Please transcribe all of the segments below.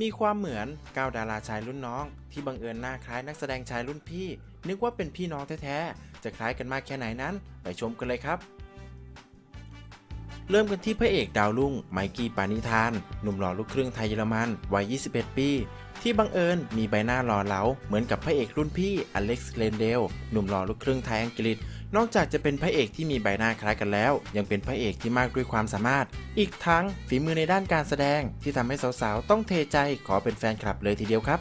มีความเหมือนก้าวดาราชายรุ่นน้อง ที่บังเอิญหน้าคล้ายนักแสดงชายรุ่นพี่ นึกว่าเป็นพี่น้องแท้ๆ จะคล้ายกันมากแค่ไหนนั้น ไปชมกันเลยครับ เริ่มกันที่พระเอกดาวรุ่งไมกี้ปานิธาน หนุ่มหล่อลูกครึ่งไทยเยอรมันวัย 21 ปี ที่บังเอิญมีใบหน้าหล่อเหลาเหมือนกับพระเอกรุ่นพี่อเล็กซ์เลนเดลหนุ่มหล่อลูกครึ่งไทยอังกฤษ นอกจากจะเป็นพระเอกที่มีใบหน้าคล้ายกันแล้ว ยังเป็นพระเอกที่มากด้วยความสามารถ อีกทั้งฝีมือในด้านการแสดงที่ทำให้สาวๆ ต้องเทใจขอเป็นแฟนคลับเลยทีเดียวครับ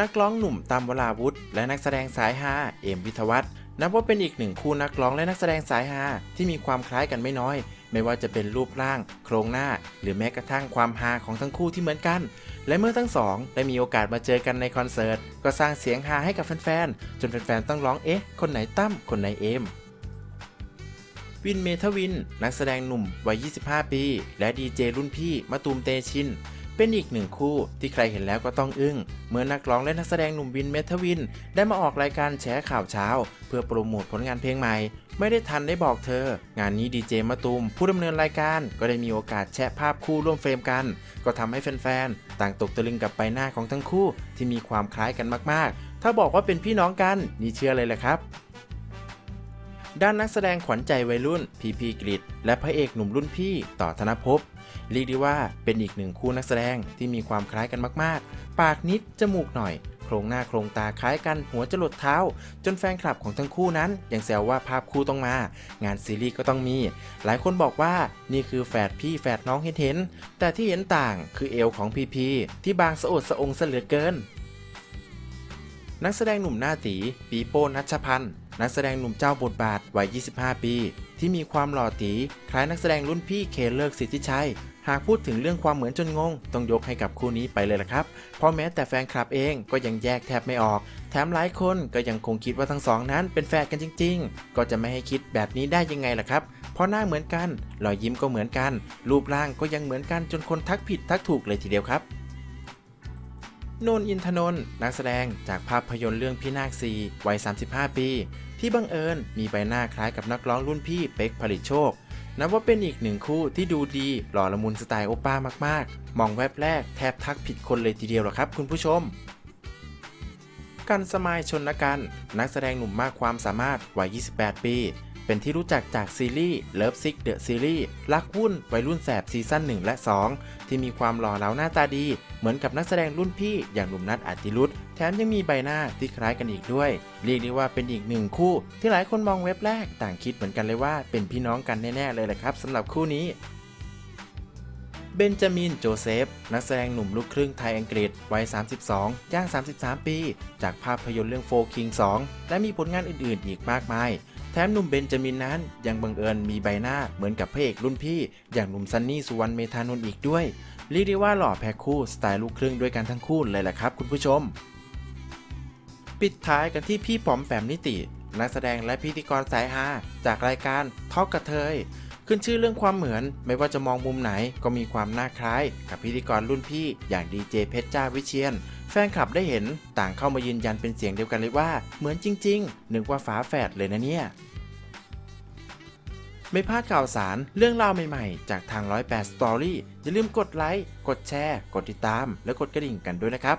นักร้องหนุ่มตามวราวุธ และนักแสดงสายฮาเอมวิทวัฒน์นับว่าเป็นอีกหนึ่งคู่นักร้องและนักแสดงสายฮาที่มีความคล้ายกันไม่น้อย ไม่ว่าจะเป็นรูปร่าง โครงหน้า หรือแม้กระทั่งความฮาของทั้งคู่ที่เหมือนกัน และเมื่อทั้งสองได้มีโอกาสมาเจอกันในคอนเสิร์ต ก็สร้างเสียงฮาให้กับแฟนๆ จนแฟนๆ ต้องร้องเอ๊ะ คนไหนตั้ม คนไหนเอมวินเมทวิน นักแสดงหนุ่มวัย 25 ปี และดีเจรุ่นพี่มาตูมเตชิน เป็นอีกหนึ่งคู่ที่ใครเห็นแล้วก็ต้องอึ้ง เมื่อนักร้องและนักแสดงหนุ่มวินเมทวิน ได้มาออกรายการแฉข่าวเช้า เพื่อโปรโมทผลงานเพลงใหม่ ไม่ได้ทันได้บอกเธอ งานนี้ดีเจมาตูมผู้ดำเนินรายการก็ได้มีโอกาสแชะภาพคู่ร่วมเฟรมกัน ก็ทำให้แฟนๆต่างตกตะลึงกับใบหน้าของทั้งคู่ที่มีความคล้ายกันมากๆ ถ้าบอกว่าเป็นพี่น้องกันนี่เชื่อเลยแหละครับ ด้านนักแสดงขวัญใจวัยรุ่นพีพีกริดและพระเอกหนุ่มรุ่นพี่ต่อธนภพเรียกได้ว่าเป็นอีกหนึ่งคู่นักแสดงที่มีความคล้ายกันมากๆ ปากนิดจมูกหน่อย โครงหน้าโครงตาคล้ายกันหัวจรดเท้า จนแฟนคลับของทั้งคู่นั้น ยังแซวว่าภาพคู่ต้องมา งานซีรีส์ก็ต้องมี หลายคนบอกว่านี่คือแฝดพี่แฝดน้องเห็นเห็นๆแต่ที่เห็นต่างคือเอวของพีพีที่บางสะอดสะองซะเหลือเกิน นักแสดงหนุ่มหน้าตีปีโป้นัชพันธ์ นักแสดงหนุ่มเจ้าบทบาทวัย 25 ปี ที่มีความหล่อตีคล้ายนักแสดงรุ่นพี่เคเลิกสิทธิชัย หากพูดถึงเรื่องความเหมือนจนงง ต้องยกให้กับคู่นี้ไปเลยละครับ เพราะแม้แต่แฟนคลับเองก็ยังแยกแทบไม่ออก แถมหลายคนก็ยังคงคิดว่าทั้งสองนั้นเป็นแฟนกันจริง ๆ ก็จะไม่ให้คิดแบบนี้ได้ยังไงล่ะครับเพราะหน้าเหมือนกันรอยยิ้มก็เหมือนกัน รูปร่างก็ยังเหมือนกันจนคนทักผิดทักถูกเลยทีเดียวครับ นนอินทนนท์นักแสดงจากภาพยนตร์เรื่องพี่นาคซีวัย 35 ปี ที่บังเอิญมีใบหน้าคล้ายกับนักร้องรุ่นพี่เป๊กผลิตโชค นับว่าเป็นอีกหนึ่งคู่ที่ดูดีหล่อละมุนสไตล์โอป้ามากๆ มองแวบแรกแทบทักผิดคนเลยทีเดียวหรอครับคุณผู้ชม กันสมายชนนกัน นักแสดงหนุ่มมากความสามารถวัย 28 ปี เป็นที่รู้จักจากซีรีส์ Love Sick The Series รักวุ่นวัยรุ่นแสบซีซั่น1และ 2 ที่มีความหล่อเหลาหน้าตาดี เหมือนกับนักแสดงรุ่นพี่อย่างหนุ่มนัทอาติรุธแถมยังมีใบหน้าที่คล้ายกันอีกด้วย เรียกได้ว่าเป็นอีกหนึ่งคู่ ที่หลายคนมองเว็บแรกต่างคิดเหมือนกันเลยว่าเป็นพี่น้องกันแน่ๆเลยแหละครับสำหรับคู่นี้เบนจามิน โจเซฟ นักแสดงหนุ่มลูกครึ่งไทยอังกฤษ วัย 32 ย่าง 33 ปี จากภาพยนตร์เรื่องโฟคิง 2 และมีผลงานอื่นๆ อีกมากมาย ถมหนุ่มเบนจามินนั้นยังบังเอิญมีใบหน้าเหมือนกับพระเอกรุ่นพี่ อย่างหนุ่มซันนี่สุวรรณเมธานนท์อีกด้วยเรียกได้ว่าหล่อแพ็คคู่สไตล์ลูกครึ่งด้วยกันทั้งคู่เลยแหละครับคุณผู้ชม ปิดท้ายกันที่พี่ป๋อมแปมนิติ นักแสดงและพิธีกรสายฮาจากรายการทอกกระเทยขึ้นชื่อเรื่องความเหมือนไม่ว่าจะมองมุมไหนก็มีความน่าคล้าย กับพิธีกรรุ่นพี่อย่างดีเจเพชรจ้าวิเชียน แฟนคลับได้เห็นต่างเข้ามายืนยันเป็นเสียงเดียวกันเลยว่า เหมือนจริง ๆ นึกว่าฝาแฝดเลยนะเนี่ย ไม่พลาดข่าวสารเรื่องราวใหม่ๆ จากทาง 108 Story อย่าลืมกดไลค์ กดแชร์ กดติดตาม และกดกระดิ่งกันด้วยนะครับ